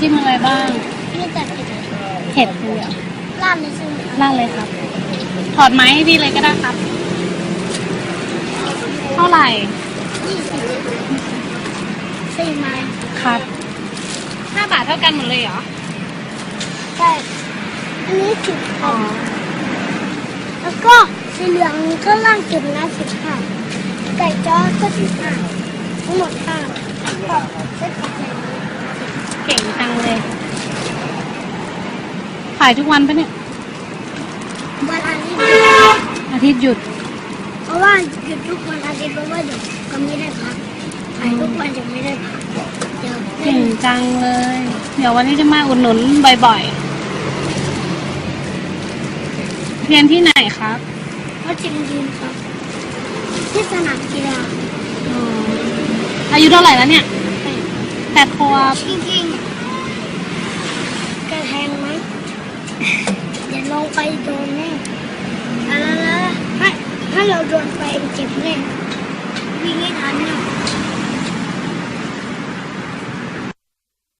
จิ้มอะไรบ้าง มีแต่เผ็ดเผ็ดเลยเหรอราดเลยใช่ไหมครับราดเลยครับ ถอดไม้ให้พี่เลยก็ได้ครับ เท่าไหร่ยี่สิบสี่ไม้ครับห้าบาทเท่ากันหมดเลยเหรอแต่อันนี้สิบค่ะแล้วก็สีเหลืองข้างล่างสิบนะสิบห้าไก่จ้อก็สิบห้าทั้งหมดห้าก็เส้นผักแหนม เก่งจังเลย ขายทุกวันปะเนี่ยวันอาทิตย์อาทิตย์หยุด เพราะว่าหยุดทุกวันอาทิตย์เพราะว่าเดี๋ยวก็ไม่ได้พักขายทุกวันจะไม่ได้พักเดี๋ยวเก่งจังเลย เดี๋ยววันนี้จะมาอุดหนุนบ่อยๆ เรียนที่ไหนครับเขาจริงยืนครับ ที่สนามกีฬาอ๋ออายุเท่าไหร่แล้วเนี่ยแปดแปดขวบจริงๆกระแทงไหม เดี๋ยวลงไปโดนแน่อะไรล้วถ้าถ้าเราโดนไปเจ็บแน่วิ่งให้ทันเนี่ย